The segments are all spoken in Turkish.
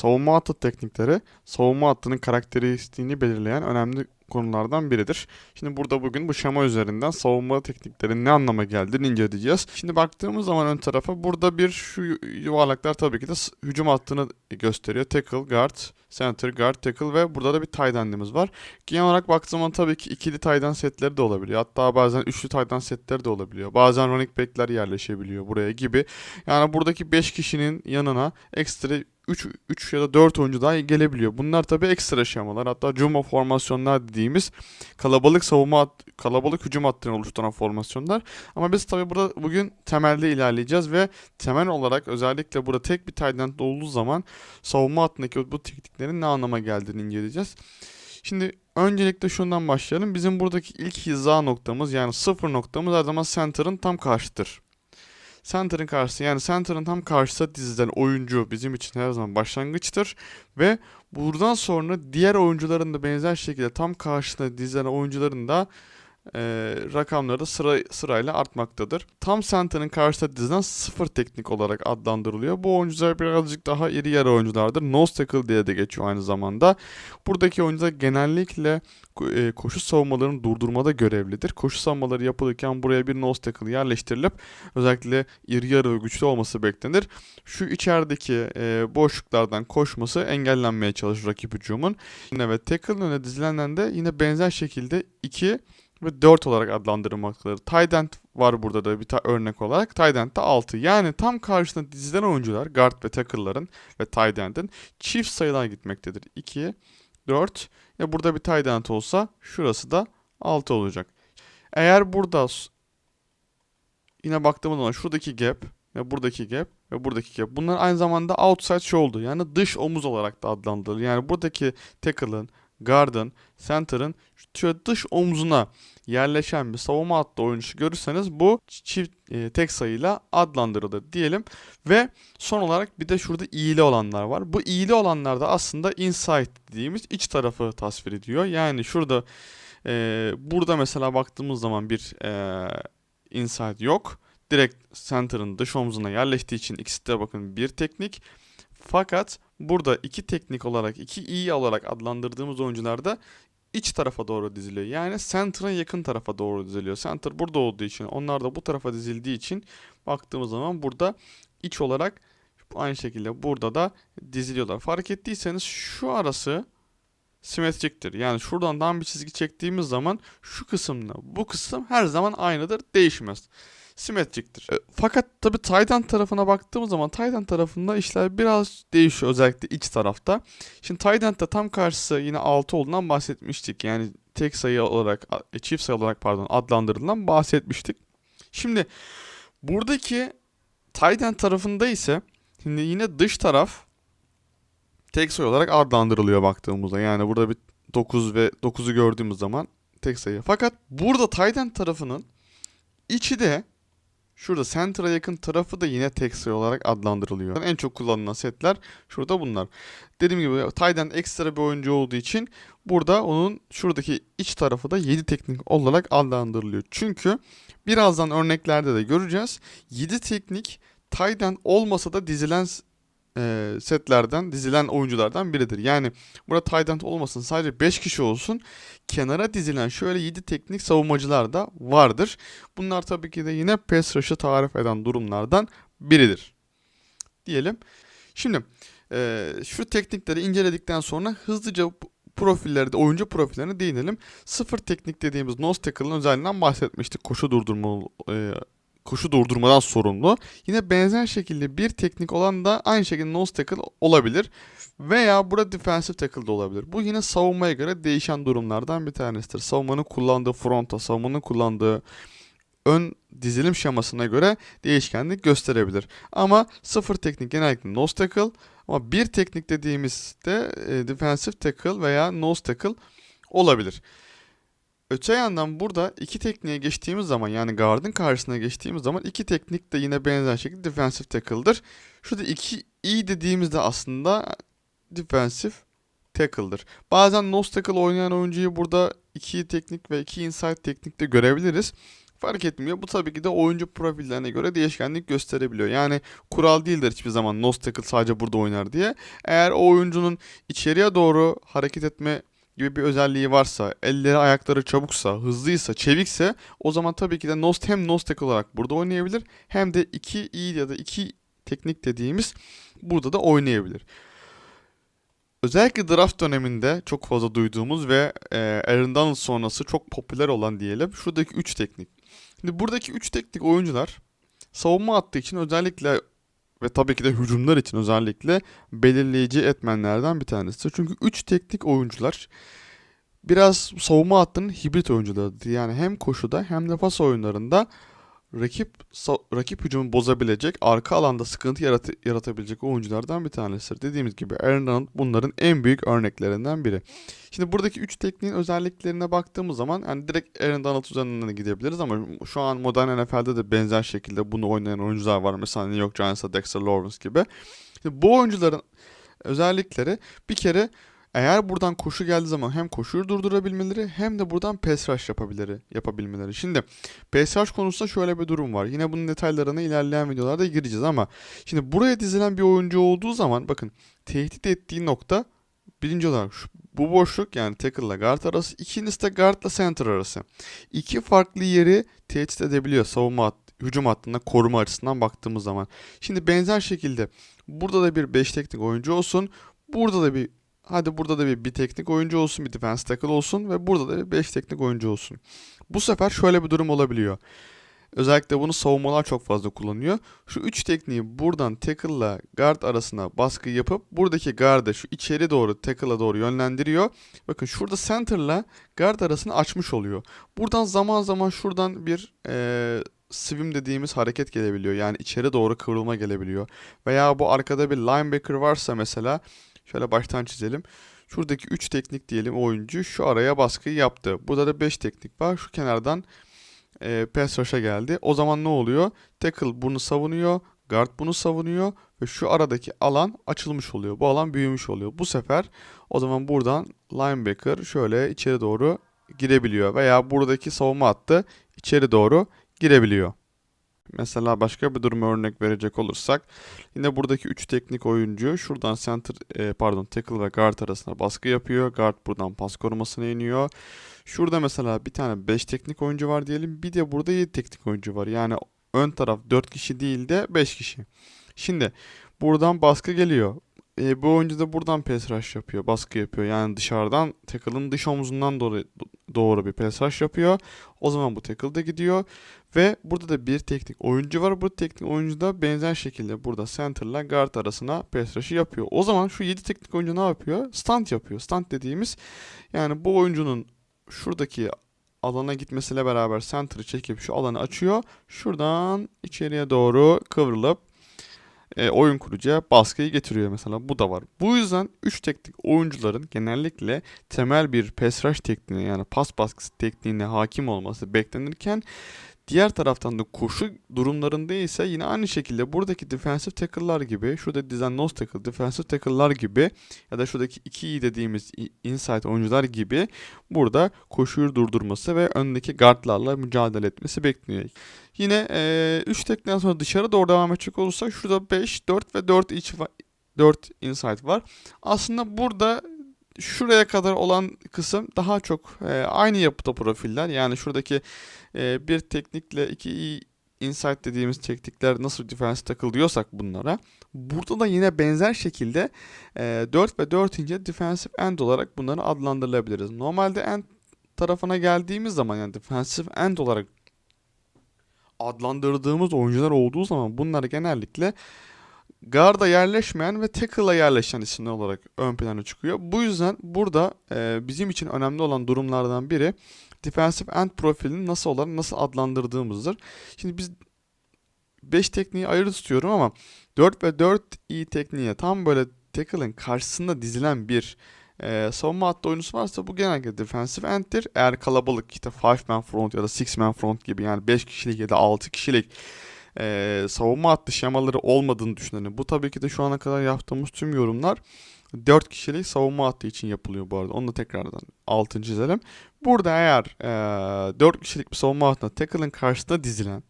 savunma hattı teknikleri savunma hattının karakteristiğini belirleyen önemli konulardan biridir. Şimdi burada bugün bu şema üzerinden savunma tekniklerinin ne anlama geldiğini inceleyeceğiz. Şimdi baktığımız zaman ön tarafa burada bir şu yuvarlaklar tabii ki de hücum hattını gösteriyor. Tackle, guard, center, guard, tackle ve burada da bir tight end'imiz var. Genel olarak baktığım zaman tabii ki ikili tight end setleri de olabiliyor. Hatta bazen üçlü tight end setleri de olabiliyor. Bazen running back'ler yerleşebiliyor buraya gibi. Yani buradaki 5 kişinin yanına ekstra 3, 3 ya da 4 oyuncu daha gelebiliyor. Bunlar tabii ekstra şemalar. Hatta jumbo formasyonlar dediğimiz kalabalık savunma kalabalık hücum hattını oluşturan formasyonlar. Ama biz tabii burada bugün temelde ilerleyeceğiz ve temel olarak özellikle burada tek bir tight olduğu zaman savunma hattındaki bu tekniklerin ne anlama geldiğini inceleyeceğiz. Şimdi öncelikle şundan başlayalım. Bizim buradaki ilk hiza noktamız yani sıfır noktamız her zaman center'ın tam karşıdır. Center'ın karşısı yani center'ın tam karşısına dizilen oyuncu bizim için her zaman başlangıçtır. Ve buradan sonra diğer oyuncuların da benzer şekilde tam karşısına dizilen oyuncuların da e, rakamları da sıra, sırayla artmaktadır. Tam center'ın karşısına dizilen sıfır teknik olarak adlandırılıyor. Bu oyuncular birazcık daha iri yarı oyunculardır. Nose tackle diye de geçiyor aynı zamanda. Buradaki oyuncular genellikle e, koşu savunmalarını durdurmada görevlidir. Koşu savunmaları yapılırken buraya bir nose tackle yerleştirilip özellikle iri yarı güçlü olması beklenir. Şu içerideki e, boşluklardan koşması engellenmeye çalışır rakip hücumun. Yine ve tackle'ın önüne dizilenden de yine benzer şekilde 2 ve 4 olarak adlandırılmaktadır. End var burada da bir ta- örnek olarak. End de 6. Yani tam karşısına dizilen oyuncular guard ve tackle'ların ve tight end'in çift sayılar gitmektedir. 2, 4 ve burada bir end olsa şurası da 6 olacak. Eğer burada yine baktığımız zaman şuradaki gap ve buradaki gap ve buradaki gap. Bunlar aynı zamanda outside shoulder yani dış omuz olarak da adlandırılır. Yani buradaki tackle'ın, guard'ın, center'ın şöyle dış omzuna yerleşen bir savunma hattı oyuncusu görürseniz bu çift e, tek sayıyla adlandırılır diyelim. Ve son olarak bir de şurada iyili olanlar var. Bu iyili olanlar da aslında inside dediğimiz iç tarafı tasvir ediyor. Yani şurada e, burada mesela baktığımız zaman bir e, inside yok. Direkt center'ın dış omzuna yerleştiği için ikisi de bakın bir teknik. Fakat burada iki teknik olarak, iki iyi olarak adlandırdığımız oyuncular da iç tarafa doğru diziliyor. Yani center'a yakın tarafa doğru diziliyor. Center burada olduğu için, onlar da bu tarafa dizildiği için baktığımız zaman burada iç olarak aynı şekilde burada da diziliyorlar. Fark ettiyseniz şu arası simetriktir. Yani şuradan daha bir çizgi çektiğimiz zaman şu kısımla bu kısım her zaman aynıdır, değişmez. Simetriktir. E, Fakat tabi Titan tarafına baktığımız zaman Titan tarafında işler biraz değişiyor özellikle iç tarafta. Şimdi Titan'da tam karşısı yine 6 olduğundan bahsetmiştik. Yani tek sayı olarak, e, çift sayı olarak pardon adlandırılan bahsetmiştik. Şimdi buradaki Titan tarafında ise şimdi yine dış taraf tek sayı olarak adlandırılıyor baktığımızda. Yani burada bir 9 ve 9'u gördüğümüz zaman tek sayı. Fakat burada Titan tarafının içi de Şurada center'a yakın tarafı da yine sayı olarak adlandırılıyor. En çok kullanılan setler şurada bunlar. Dediğim gibi Tayden ekstra bir oyuncu olduğu için burada onun şuradaki iç tarafı da 7 teknik olarak adlandırılıyor. Çünkü birazdan örneklerde de göreceğiz. 7 teknik Tayden olmasa da dizilen e, setlerden, dizilen oyunculardan biridir. Yani burada tight end olmasın sadece 5 kişi olsun. Kenara dizilen şöyle 7 teknik savunmacılar da vardır. Bunlar tabii ki de yine pass rush'ı tarif eden durumlardan biridir. Diyelim. Şimdi e, şu teknikleri inceledikten sonra hızlıca bu profilleri de oyuncu profillerine değinelim. Sıfır teknik dediğimiz nose tackle'ın özelliğinden bahsetmiştik. Koşu durdurma e, koşu durdurmadan sorumlu. Yine benzer şekilde bir teknik olan da aynı şekilde nose tackle olabilir. Veya burada defensive tackle de olabilir. Bu yine savunmaya göre değişen durumlardan bir tanesidir. Savunmanın kullandığı fronta, savunmanın kullandığı ön dizilim şemasına göre değişkenlik gösterebilir. Ama sıfır teknik genellikle nose tackle ama bir teknik dediğimizde e, defensive tackle veya nose tackle olabilir. Öte yandan burada iki tekniğe geçtiğimiz zaman yani guard'ın karşısına geçtiğimiz zaman iki teknik de yine benzer şekilde defensive tackle'dır. Şurada iki iyi dediğimizde aslında defensive tackle'dır. Bazen nose tackle oynayan oyuncuyu burada iki teknik ve iki inside teknikte görebiliriz. Fark etmiyor. Bu tabii ki de oyuncu profillerine göre değişkenlik gösterebiliyor. Yani kural değildir hiçbir zaman nose tackle sadece burada oynar diye. Eğer o oyuncunun içeriye doğru hareket etme gibi bir özelliği varsa, elleri ayakları çabuksa, hızlıysa, çevikse o zaman tabii ki de nose hem tackle olarak burada oynayabilir hem de iki iyi ya da iki teknik dediğimiz burada da oynayabilir. Özellikle draft döneminde çok fazla duyduğumuz ve e, Aaron Donald sonrası çok popüler olan diyelim şuradaki 3 teknik. Şimdi buradaki 3 teknik oyuncular savunma hattı için özellikle ve tabii ki de hücumlar için özellikle belirleyici etmenlerden bir tanesi. Çünkü 3 teknik oyuncular biraz savunma hattının hibrit oyuncularıdır. Yani hem koşuda hem de pas oyunlarında rakip rakip hücumu bozabilecek, arka alanda sıkıntı yarat- yaratabilecek oyunculardan bir tanesidir. Dediğimiz gibi Aaron Donald bunların en büyük örneklerinden biri. Şimdi buradaki 3 tekniğin özelliklerine baktığımız zaman yani direkt Aaron Donald üzerinden de gidebiliriz ama şu an modern NFL'de de benzer şekilde bunu oynayan oyuncular var. Mesela New York Giants'ta Dexter Lawrence gibi. Şimdi bu oyuncuların özellikleri bir kere eğer buradan koşu geldiği zaman hem koşuyu durdurabilmeleri hem de buradan pass rush yapabilmeleri, yapabilmeleri. Şimdi pass rush konusunda şöyle bir durum var. Yine bunun detaylarına ilerleyen videolarda gireceğiz ama şimdi buraya dizilen bir oyuncu olduğu zaman bakın tehdit ettiği nokta birinci olarak şu, bu boşluk yani tackle ile guard arası. ikincisi de guard ile center arası. İki farklı yeri tehdit edebiliyor savunma hat, hücum hattında koruma açısından baktığımız zaman. Şimdi benzer şekilde burada da bir 5 teknik oyuncu olsun. Burada da bir Hadi burada da bir, bir teknik oyuncu olsun, bir defense tackle olsun ve burada da bir 5 teknik oyuncu olsun. Bu sefer şöyle bir durum olabiliyor. Özellikle bunu savunmalar çok fazla kullanıyor. Şu 3 tekniği buradan tackle ile guard arasına baskı yapıp buradaki guard'ı şu içeri doğru tackle'a doğru yönlendiriyor. Bakın şurada center ile guard arasını açmış oluyor. Buradan zaman zaman şuradan bir ee, swim dediğimiz hareket gelebiliyor. Yani içeri doğru kıvrılma gelebiliyor. Veya bu arkada bir linebacker varsa mesela Şöyle baştan çizelim. Şuradaki 3 teknik diyelim oyuncu şu araya baskıyı yaptı. Burada da 5 teknik var. Şu kenardan e, pass rush'a geldi. O zaman ne oluyor? Tackle bunu savunuyor. Guard bunu savunuyor. Ve şu aradaki alan açılmış oluyor. Bu alan büyümüş oluyor. Bu sefer o zaman buradan linebacker şöyle içeri doğru girebiliyor. Veya buradaki savunma hattı içeri doğru girebiliyor. Mesela başka bir durum örnek verecek olursak yine buradaki 3 teknik oyuncu şuradan center e, pardon tackle ve guard arasında baskı yapıyor. Guard buradan pas korumasına iniyor. Şurada mesela bir tane 5 teknik oyuncu var diyelim. Bir de burada 7 teknik oyuncu var. Yani ön taraf 4 kişi değil de 5 kişi. Şimdi buradan baskı geliyor. E, bu oyuncu da buradan pass rush yapıyor, baskı yapıyor. Yani dışarıdan tackle'ın dış omzundan doğru, doğru bir rush yapıyor. O zaman bu tackle da gidiyor. Ve burada da bir teknik oyuncu var. Bu teknik oyuncu da benzer şekilde burada center ile guard arasına pass yapıyor. O zaman şu 7 teknik oyuncu ne yapıyor? Stunt yapıyor. Stunt dediğimiz yani bu oyuncunun şuradaki alana gitmesiyle beraber center'ı çekip şu alanı açıyor. Şuradan içeriye doğru kıvrılıp e, oyun kurucuya baskıyı getiriyor mesela. Bu da var. Bu yüzden 3 teknik oyuncuların genellikle temel bir pass rush tekniğine yani pas baskısı tekniğine hakim olması beklenirken Diğer taraftan da koşu durumlarında ise yine aynı şekilde buradaki defensive tackle'lar gibi, şurada dizen nose tackle, defensive tackle'lar gibi ya da şuradaki 2 iyi dediğimiz inside oyuncular gibi burada koşuyu durdurması ve öndeki guardlarla mücadele etmesi bekleniyor. Yine 3 e, teknikten sonra dışarı doğru devam edecek olursak şurada 5, 4 ve 4 iç 4 inside var. Aslında burada şuraya kadar olan kısım daha çok e, aynı yapıda profiller. Yani şuradaki e, bir teknikle iki iyi insight dediğimiz teknikler nasıl defense takılıyorsak bunlara. Burada da yine benzer şekilde e, 4 ve 4 ince defensive end olarak bunları adlandırılabiliriz. Normalde end tarafına geldiğimiz zaman yani defensive end olarak adlandırdığımız oyuncular olduğu zaman bunlar genellikle guard'a yerleşmeyen ve tackle'a yerleşen isimler olarak ön plana çıkıyor. Bu yüzden burada e, bizim için önemli olan durumlardan biri defensive end profilini nasıl olarak nasıl adlandırdığımızdır. Şimdi biz 5 tekniği ayrı tutuyorum ama 4 ve 4 iyi tekniğe tam böyle tackle'ın karşısında dizilen bir e, savunma hattı oyuncusu varsa bu genellikle defensive end'tir. Eğer kalabalık işte 5 man front ya da 6 man front gibi yani 5 kişilik ya da 6 kişilik e, savunma hattı şemaları olmadığını düşünelim. Bu tabii ki de şu ana kadar yaptığımız tüm yorumlar 4 kişilik savunma hattı için yapılıyor bu arada. Onu da tekrardan altını çizelim. Burada eğer e, 4 kişilik bir savunma hattında tackle'ın karşısında dizilen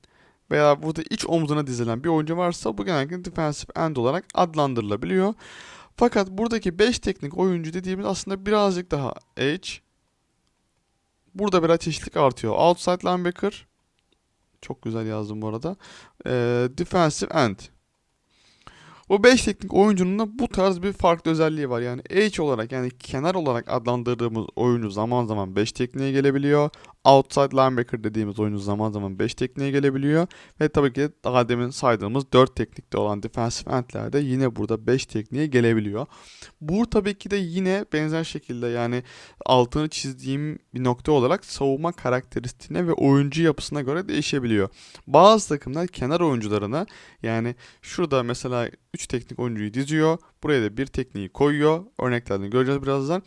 veya burada iç omzuna dizilen bir oyuncu varsa bu genellikle defensive end olarak adlandırılabiliyor. Fakat buradaki 5 teknik oyuncu dediğimiz aslında birazcık daha edge. Burada biraz çeşitlilik artıyor. Outside linebacker. Çok güzel yazdım bu arada. E, defensive end. Bu 5 teknik oyuncunun da bu tarz bir farklı özelliği var. Yani edge olarak yani kenar olarak adlandırdığımız oyuncu zaman zaman 5 tekniğe gelebiliyor. Outside linebacker dediğimiz oyuncu zaman zaman 5 tekniğe gelebiliyor. Ve tabii ki daha demin saydığımız 4 teknikte olan defensive endler de yine burada 5 tekniğe gelebiliyor. Bu tabii ki de yine benzer şekilde yani altını çizdiğim bir nokta olarak savunma karakteristiğine ve oyuncu yapısına göre değişebiliyor. Bazı takımlar kenar oyuncularına yani şurada mesela 3 teknik oyuncuyu diziyor. Buraya da bir tekniği koyuyor. Örneklerini göreceğiz birazdan.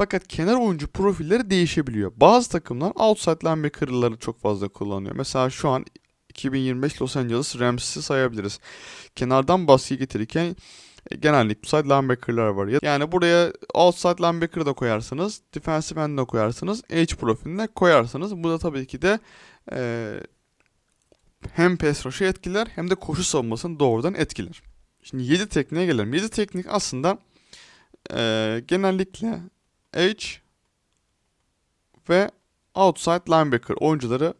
Fakat kenar oyuncu profilleri değişebiliyor. Bazı takımlar outside linebacker'ları çok fazla kullanıyor. Mesela şu an 2025 Los Angeles Rams'i sayabiliriz. Kenardan baskı getirirken e, genellikle outside linebacker'lar var. Yani buraya outside linebacker da koyarsınız, defensive end de koyarsınız, edge profiline koyarsınız. Bu da tabii ki de e, hem pass rush'ı etkiler hem de koşu savunmasını doğrudan etkiler. Şimdi 7 tekniğe gelelim. 7 teknik aslında e, genellikle edge ve outside linebacker oyuncuları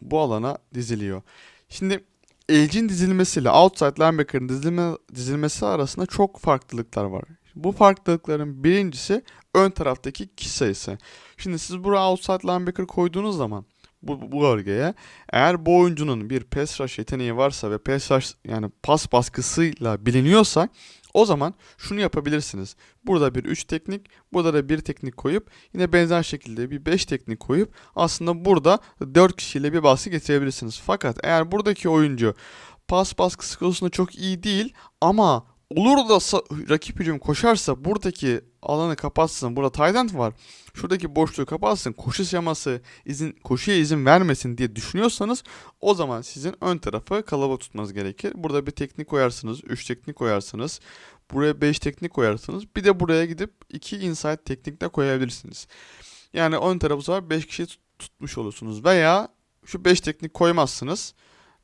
bu alana diziliyor. Şimdi edge'in dizilmesiyle outside linebacker'ın dizilme, dizilmesi arasında çok farklılıklar var. Bu farklılıkların birincisi ön taraftaki kişi sayısı. Şimdi siz buraya outside linebacker koyduğunuz zaman bu, bu bölgeye eğer bu oyuncunun bir pass rush yeteneği varsa ve pass rush yani pas baskısıyla biliniyorsa o zaman şunu yapabilirsiniz. Burada bir 3 teknik, burada da bir teknik koyup yine benzer şekilde bir 5 teknik koyup aslında burada 4 kişiyle bir baskı getirebilirsiniz. Fakat eğer buradaki oyuncu pas baskısı konusunda çok iyi değil ama olur da rakip hücum koşarsa buradaki alanı kapatsın. Burada end var. Şuradaki boşluğu kapatsın. Koşu şeması izin koşuya izin vermesin diye düşünüyorsanız o zaman sizin ön tarafı kalabalık tutmanız gerekir. Burada bir teknik koyarsınız, 3 teknik koyarsınız. Buraya 5 teknik koyarsınız. Bir de buraya gidip 2 inside teknik de koyabilirsiniz. Yani ön tarafı sefer 5 kişi tutmuş olursunuz. Veya şu 5 teknik koymazsınız.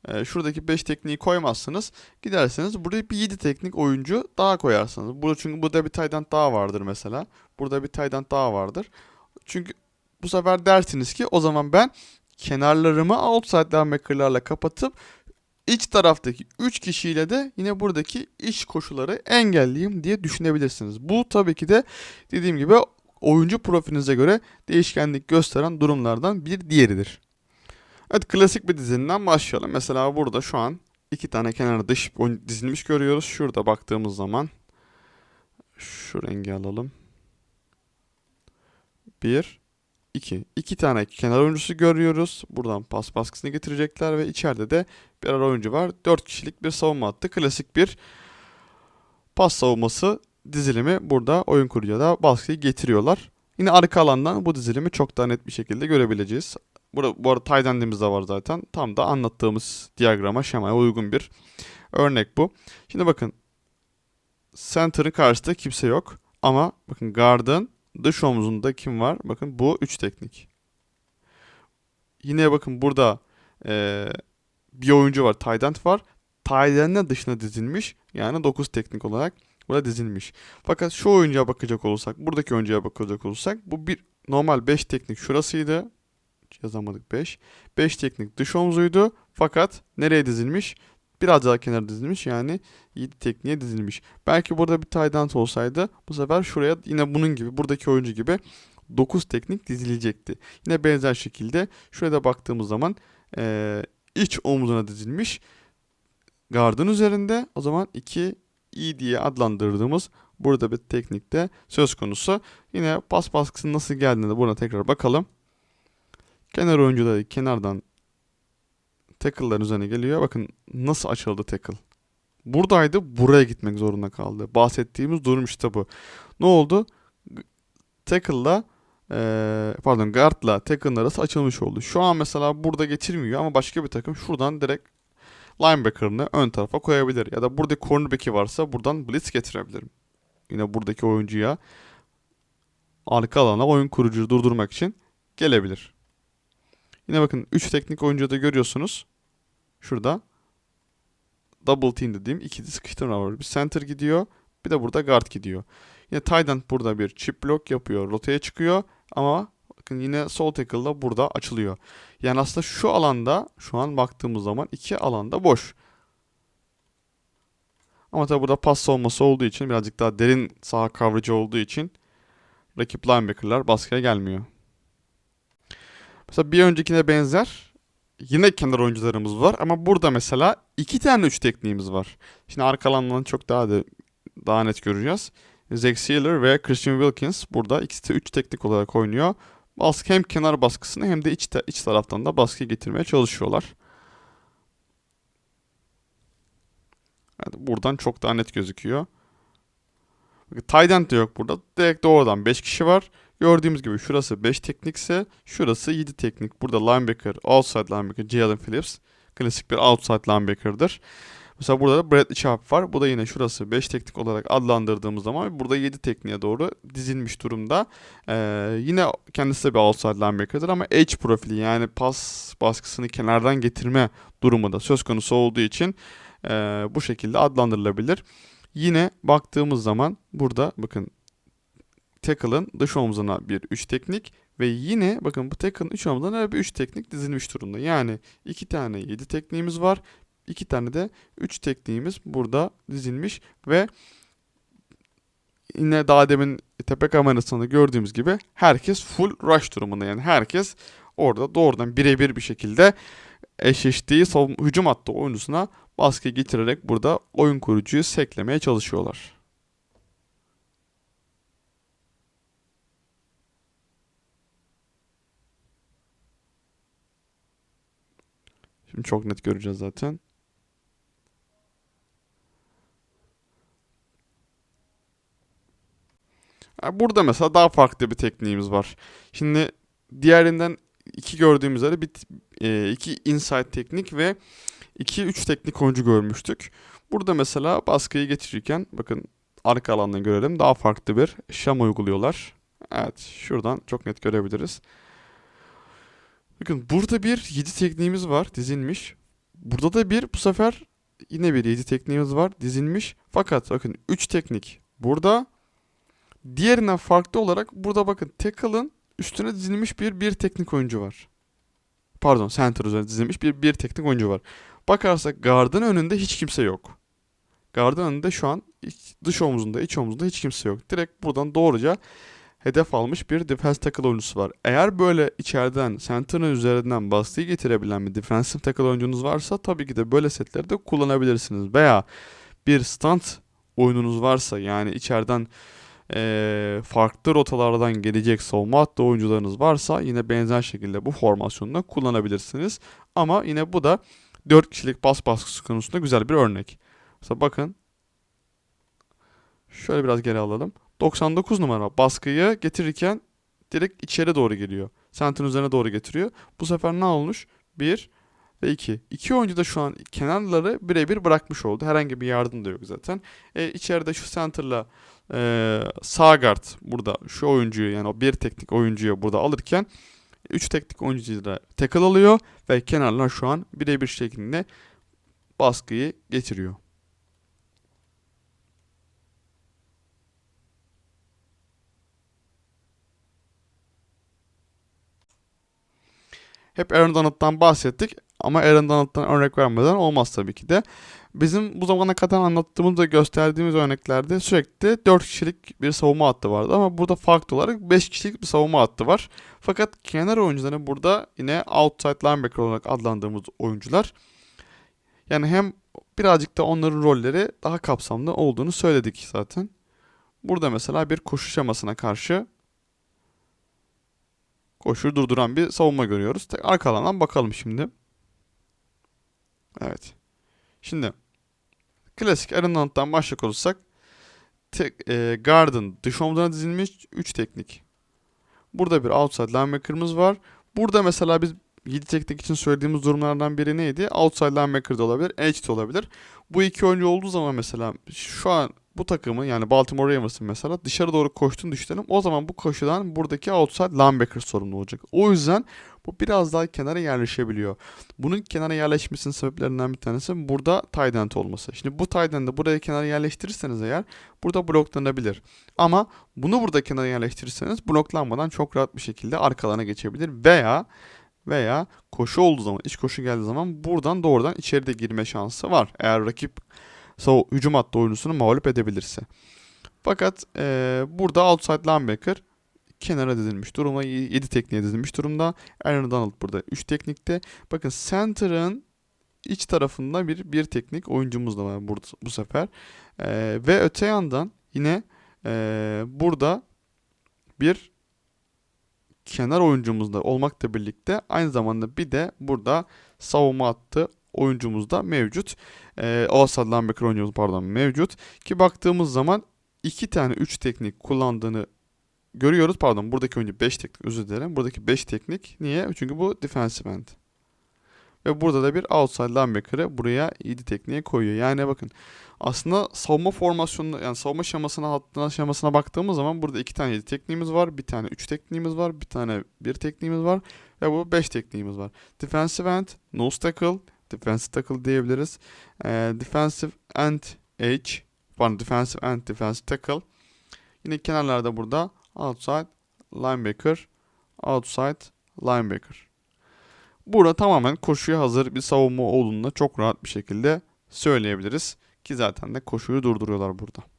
E, şuradaki 5 tekniği koymazsınız. Giderseniz buraya bir 7 teknik oyuncu daha koyarsınız. Burada çünkü burada bir tight daha vardır mesela. Burada bir tight daha vardır. Çünkü bu sefer dersiniz ki o zaman ben kenarlarımı outside linebacker'larla kapatıp iç taraftaki 3 kişiyle de yine buradaki iç koşuları engelleyeyim diye düşünebilirsiniz. Bu tabii ki de dediğim gibi oyuncu profilinize göre değişkenlik gösteren durumlardan bir diğeridir. Evet klasik bir dizilinden başlayalım. Mesela burada şu an iki tane kenara dış dizilmiş görüyoruz. Şurada baktığımız zaman şu rengi alalım. Bir, iki. İki tane kenar oyuncusu görüyoruz. Buradan pas baskısını getirecekler ve içeride de bir ara oyuncu var. Dört kişilik bir savunma hattı. Klasik bir pas savunması dizilimi burada oyun kurucuya da baskıyı getiriyorlar. Yine arka alandan bu dizilimi çok daha net bir şekilde görebileceğiz. Burada, bu arada tight end'imiz de var zaten. Tam da anlattığımız diyagrama, şemaya uygun bir örnek bu. Şimdi bakın center'ın karşısında kimse yok. Ama bakın guard'ın dış omzunda kim var? Bakın bu 3 teknik. Yine bakın burada e, bir oyuncu var. Tight end var. Tight end'in dışına dizilmiş. Yani 9 teknik olarak burada dizilmiş. Fakat şu oyuncuya bakacak olursak, buradaki oyuncuya bakacak olursak bu bir normal 5 teknik şurasıydı yazamadık 5. 5 teknik dış omzuydu. Fakat nereye dizilmiş? Biraz daha kenara dizilmiş yani 7 tekniğe dizilmiş. Belki burada bir tight olsaydı bu sefer şuraya yine bunun gibi buradaki oyuncu gibi 9 teknik dizilecekti. Yine benzer şekilde şurada baktığımız zaman e, iç omzuna dizilmiş. Gardın üzerinde o zaman 2 i diye adlandırdığımız burada bir teknikte söz konusu. Yine pas baskısının nasıl geldiğine de buna tekrar bakalım. Kenar oyuncuları kenardan tackle'ların üzerine geliyor. Bakın nasıl açıldı tackle. Buradaydı buraya gitmek zorunda kaldı. Bahsettiğimiz durum işte bu. Ne oldu? Tackle'la ee, pardon guard'la tackle'ın arası açılmış oldu. Şu an mesela burada geçirmiyor ama başka bir takım şuradan direkt linebacker'ını ön tarafa koyabilir. Ya da burada cornerback'i varsa buradan blitz getirebilirim. Yine buradaki oyuncuya arka alana oyun kurucuyu durdurmak için gelebilir. Yine bakın 3 teknik oyuncuyu da görüyorsunuz. Şurada double team dediğim ikili sıkıştırma var. Bir center gidiyor. Bir de burada guard gidiyor. Yine end burada bir chip block yapıyor. Rotaya çıkıyor. Ama bakın yine sol tackle da burada açılıyor. Yani aslında şu alanda şu an baktığımız zaman iki alanda boş. Ama tabi burada pas olması olduğu için birazcık daha derin saha coverage olduğu için rakip linebacker'lar baskıya gelmiyor. Mesela bir öncekine benzer yine kenar oyuncularımız var ama burada mesela iki tane üç tekniğimiz var. Şimdi arka alandan çok daha da daha net göreceğiz. Zach Sealer ve Christian Wilkins burada ikisi de 3 teknik olarak oynuyor. Baskı hem kenar baskısını hem de iç, ta- iç taraftan da baskı getirmeye çalışıyorlar. Evet, buradan çok daha net gözüküyor. End de yok burada. Direkt doğrudan 5 kişi var. Gördüğümüz gibi şurası 5 teknikse şurası 7 teknik. Burada linebacker, outside linebacker Jalen Phillips. Klasik bir outside linebacker'dır. Mesela burada da Bradley Chubb var. Bu da yine şurası 5 teknik olarak adlandırdığımız zaman burada 7 tekniğe doğru dizilmiş durumda. Ee, yine kendisi de bir outside linebacker'dır ama edge profili yani pas baskısını kenardan getirme durumu da söz konusu olduğu için e, bu şekilde adlandırılabilir. Yine baktığımız zaman burada bakın tackle'ın dış omzuna bir 3 teknik ve yine bakın bu tackle'ın iç omzuna bir 3 teknik dizilmiş durumda. Yani 2 tane 7 tekniğimiz var. 2 tane de 3 tekniğimiz burada dizilmiş ve yine daha demin tepe kamerasında gördüğümüz gibi herkes full rush durumunda. Yani herkes orada doğrudan birebir bir şekilde eşleştiği savun- hücum hattı oyuncusuna baskı getirerek burada oyun kurucuyu seklemeye çalışıyorlar. Şimdi çok net göreceğiz zaten. Burada mesela daha farklı bir tekniğimiz var. Şimdi diğerinden iki gördüğümüz üzere bir, e, iki inside teknik ve iki üç teknik oyuncu görmüştük. Burada mesela baskıyı getirirken bakın arka alandan görelim daha farklı bir şam uyguluyorlar. Evet şuradan çok net görebiliriz. Bakın burada bir 7 tekniğimiz var dizilmiş. Burada da bir bu sefer yine bir 7 tekniğimiz var dizilmiş. Fakat bakın 3 teknik burada. Diğerinden farklı olarak burada bakın tackle'ın üstüne dizilmiş bir bir teknik oyuncu var. Pardon center üzerine dizilmiş bir bir teknik oyuncu var. Bakarsak guard'ın önünde hiç kimse yok. Guard'ın önünde şu an dış omzunda, iç omzunda hiç kimse yok. Direkt buradan doğruca hedef almış bir defense tackle oyuncusu var. Eğer böyle içeriden center'ın üzerinden baskıyı getirebilen bir defensive tackle oyuncunuz varsa tabii ki de böyle setleri de kullanabilirsiniz. Veya bir stunt oyununuz varsa yani içeriden eee, farklı rotalardan gelecek savunma hattı oyuncularınız varsa yine benzer şekilde bu formasyonda kullanabilirsiniz. Ama yine bu da 4 kişilik pas baskısı konusunda güzel bir örnek. Mesela bakın şöyle biraz geri alalım. 99 numara baskıyı getirirken direkt içeri doğru geliyor. Center'ın üzerine doğru getiriyor. Bu sefer ne olmuş? 1 ve 2. İki oyuncu da şu an kenarları birebir bırakmış oldu. Herhangi bir yardım da yok zaten. E, içeride şu center'la e, sağ guard burada şu oyuncuyu yani o bir teknik oyuncuyu burada alırken 3 teknik oyuncuyu da tackle alıyor ve kenarlar şu an birebir şeklinde baskıyı getiriyor. Hep Aaron Donald'dan bahsettik ama Aaron Donald'dan örnek vermeden olmaz tabii ki de. Bizim bu zamana kadar anlattığımız ve gösterdiğimiz örneklerde sürekli 4 kişilik bir savunma hattı vardı ama burada farklı olarak 5 kişilik bir savunma hattı var. Fakat kenar oyuncuları burada yine outside linebacker olarak adlandırdığımız oyuncular. Yani hem birazcık da onların rolleri daha kapsamlı olduğunu söyledik zaten. Burada mesela bir koşu şemasına karşı koşuyu durduran bir savunma görüyoruz. Tek arka alandan bakalım şimdi. Evet. Şimdi klasik Donald'dan başlayacak olursak tek, e, Garden dış omzuna dizilmiş 3 teknik. Burada bir outside linebacker'ımız var. Burada mesela biz 7 teknik için söylediğimiz durumlardan biri neydi? Outside linebacker de olabilir, edge de olabilir. Bu iki oyuncu olduğu zaman mesela şu an bu takımı yani Baltimore Ravens'ın mesela dışarı doğru koştuğunu düşünelim. O zaman bu koşudan buradaki outside linebacker sorumlu olacak. O yüzden bu biraz daha kenara yerleşebiliyor. Bunun kenara yerleşmesinin sebeplerinden bir tanesi burada tight end olması. Şimdi bu tight end'i buraya kenara yerleştirirseniz eğer burada bloklanabilir. Ama bunu burada kenara yerleştirirseniz bloklanmadan çok rahat bir şekilde arkalarına geçebilir veya veya koşu olduğu zaman, iç koşu geldiği zaman buradan doğrudan içeride girme şansı var. Eğer rakip so hücum hattı oyuncusunu mağlup edebilirse. Fakat e, burada outside linebacker kenara dizilmiş durumda. 7 tekniğe dizilmiş durumda. Aaron Donald burada 3 teknikte. Bakın center'ın iç tarafında bir bir teknik oyuncumuz da var burada bu sefer. E, ve öte yandan yine e, burada bir kenar oyuncumuz da olmakla birlikte aynı zamanda bir de burada savunma hattı oyuncumuz da mevcut. E, outside linebacker oyuncumuz pardon mevcut. Ki baktığımız zaman iki tane 3 teknik kullandığını görüyoruz. Pardon buradaki oyuncu 5 teknik özür dilerim. Buradaki 5 teknik niye? Çünkü bu defensive end. Ve burada da bir outside linebacker'ı buraya 7 tekniğe koyuyor. Yani bakın aslında savunma formasyonuna yani savunma şemasına hattına şemasına baktığımız zaman burada iki tane 7 tekniğimiz var. Bir tane 3 tekniğimiz var. Bir tane 1 tekniğimiz var. Ve bu 5 tekniğimiz var. Defensive end, nose tackle, defensive tackle diyebiliriz. E, defensive end edge, pardon defensive end, defensive tackle. Yine kenarlarda burada outside linebacker, outside linebacker. Burada tamamen koşuya hazır bir savunma olduğunu da çok rahat bir şekilde söyleyebiliriz. Ki zaten de koşuyu durduruyorlar burada.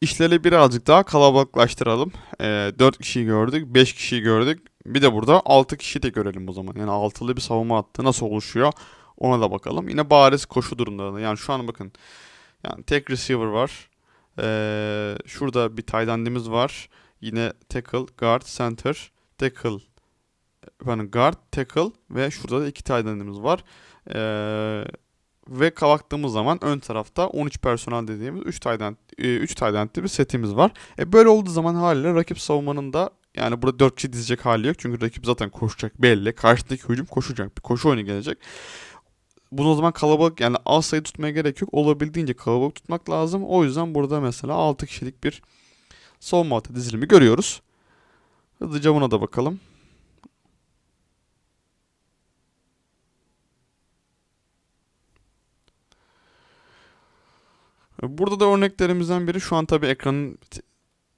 İşleri birazcık daha kalabalıklaştıralım. Ee, 4 kişiyi gördük, 5 kişiyi gördük. Bir de burada 6 kişi de görelim o zaman. Yani altılı bir savunma hattı nasıl oluşuyor ona da bakalım. Yine bariz koşu durumlarında. Yani şu an bakın. Yani tek receiver var. Ee, şurada bir tight end'imiz var. Yine tackle, guard, center, tackle, yani guard, tackle ve şurada da iki tight end'imiz var. Ee, ve baktığımız zaman ön tarafta 13 personel dediğimiz 3 tight end, 3 tight end'li bir setimiz var. E böyle olduğu zaman haliyle rakip savunmanın da yani burada 4 kişi dizecek hali yok. Çünkü rakip zaten koşacak belli. Karşıdaki hücum koşacak. Bir koşu oyunu gelecek. Bunu o zaman kalabalık yani az sayı tutmaya gerek yok. Olabildiğince kalabalık tutmak lazım. O yüzden burada mesela 6 kişilik bir savunma hattı dizilimi görüyoruz. Hızlıca buna da bakalım. Burada da örneklerimizden biri şu an tabi ekranın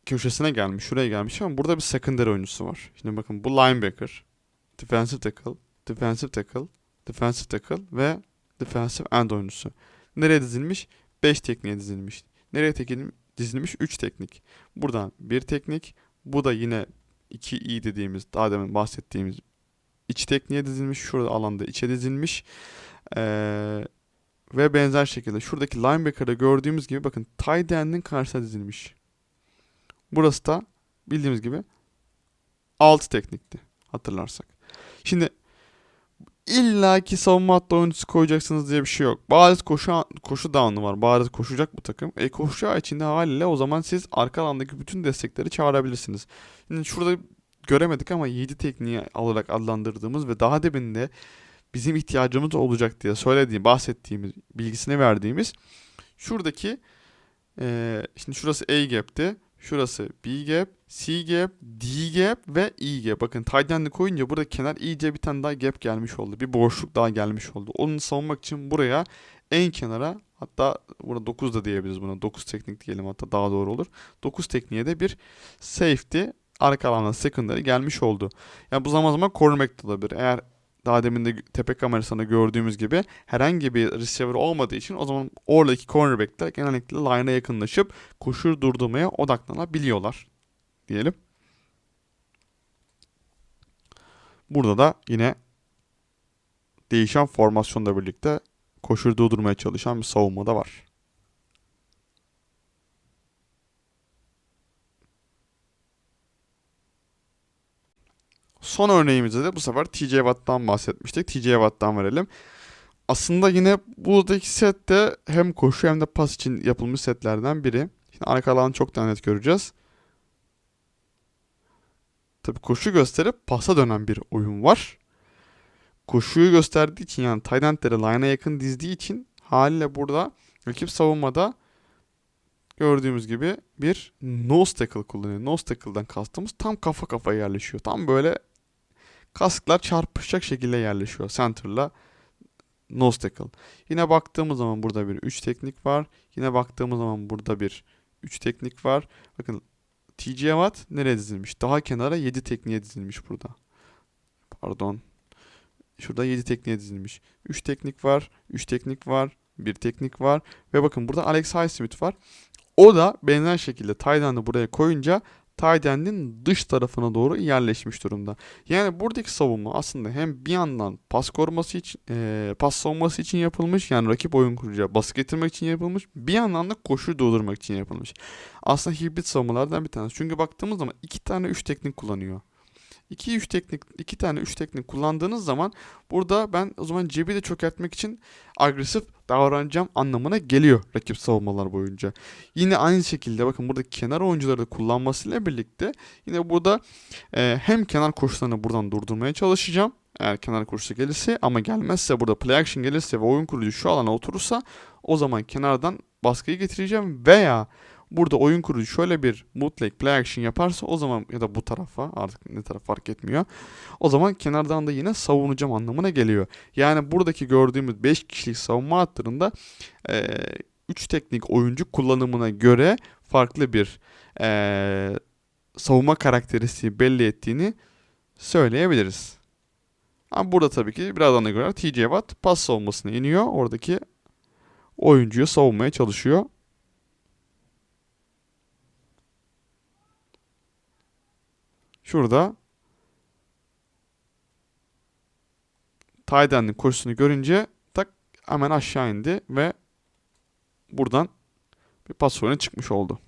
köşesine gelmiş, şuraya gelmiş ama burada bir secondary oyuncusu var. Şimdi bakın bu linebacker, defensive tackle, defensive tackle, defensive tackle ve defensive end oyuncusu. Nereye dizilmiş? 5 tekniğe dizilmiş. Nereye tekin, dizilmiş? 3 teknik. Buradan bir teknik. Bu da yine 2i dediğimiz daha demin bahsettiğimiz iç tekniğe dizilmiş. Şurada alanda içe dizilmiş. Ee, ve benzer şekilde şuradaki linebacker'da gördüğümüz gibi bakın tight end'in karşısına dizilmiş. Burası da bildiğimiz gibi 6 teknikti hatırlarsak. Şimdi İlla ki savunma hattı oyuncusu koyacaksınız diye bir şey yok. Bariz koşu koşu down'u var. Bariz koşacak bu takım. E koşu içinde haliyle o zaman siz arka alandaki bütün destekleri çağırabilirsiniz. Şimdi şurada göremedik ama 7 tekniği olarak adlandırdığımız ve daha debinde bizim ihtiyacımız olacak diye söylediğim, bahsettiğimiz, bilgisini verdiğimiz şuradaki e, şimdi şurası A gap'ti. Şurası B gap, C gap, D gap ve E gap. Bakın end'i koyunca burada kenar iyice bir tane daha gap gelmiş oldu. Bir boşluk daha gelmiş oldu. Onu savunmak için buraya en kenara hatta burada 9 da diyebiliriz buna. 9 teknik diyelim hatta daha doğru olur. 9 tekniğe de bir safety arka alanda secondary gelmiş oldu. Yani bu zaman zaman cornerback de olabilir. Eğer daha demin de tepe kamerasında gördüğümüz gibi herhangi bir receiver olmadığı için o zaman oradaki cornerbackler genellikle line'a yakınlaşıp koşu durdurmaya odaklanabiliyorlar diyelim. Burada da yine değişen formasyonla birlikte koşu durdurmaya çalışan bir savunma da var. Son örneğimizde de bu sefer TJ Watt'tan bahsetmiştik. TJ Watt'tan verelim. Aslında yine buradaki set de hem koşu hem de pas için yapılmış setlerden biri. Şimdi arka alanı çok daha net göreceğiz. Tabii koşu gösterip pasa dönen bir oyun var. Koşuyu gösterdiği için yani tight endleri line'a yakın dizdiği için haliyle burada rakip savunmada gördüğümüz gibi bir nose tackle kullanıyor. Nose tackle'dan kastımız tam kafa kafaya yerleşiyor. Tam böyle kasklar çarpışacak şekilde yerleşiyor. Center'la nose tackle. Yine baktığımız zaman burada bir 3 teknik var. Yine baktığımız zaman burada bir 3 teknik var. Bakın TJ Watt nereye dizilmiş? Daha kenara 7 tekniğe dizilmiş burada. Pardon. Şurada 7 tekniğe dizilmiş. 3 teknik var, 3 teknik var, 1 teknik var. Ve bakın burada Alex Highsmith var. O da benzer şekilde end'i buraya koyunca tight end'in dış tarafına doğru yerleşmiş durumda. Yani buradaki savunma aslında hem bir yandan pas koruması için, eee, pas savunması için yapılmış. Yani rakip oyun kurucuya baskı getirmek için yapılmış. Bir yandan da koşu durdurmak için yapılmış. Aslında hibrit savunmalardan bir tanesi. Çünkü baktığımız zaman iki tane üç teknik kullanıyor. 2 3 teknik iki tane 3 teknik kullandığınız zaman burada ben o zaman cebi de çökertmek için agresif davranacağım anlamına geliyor rakip savunmalar boyunca. Yine aynı şekilde bakın burada kenar oyuncuları da kullanmasıyla birlikte yine burada e, hem kenar koşularını buradan durdurmaya çalışacağım. Eğer kenar koşusu gelirse ama gelmezse burada play action gelirse ve oyun kurucu şu alana oturursa o zaman kenardan baskıyı getireceğim veya burada oyun kurucu şöyle bir bootleg play action yaparsa o zaman ya da bu tarafa artık ne taraf fark etmiyor. O zaman kenardan da yine savunacağım anlamına geliyor. Yani buradaki gördüğümüz 5 kişilik savunma hatlarında 3 teknik oyuncu kullanımına göre farklı bir eee, savunma karakteristiği belli ettiğini söyleyebiliriz. Ama burada tabii ki birazdan da görer TJ Watt pas savunmasına iniyor. Oradaki oyuncuyu savunmaya çalışıyor. Şurada tight end'in koşusunu görünce tak hemen aşağı indi ve buradan bir pas oyunu çıkmış oldu.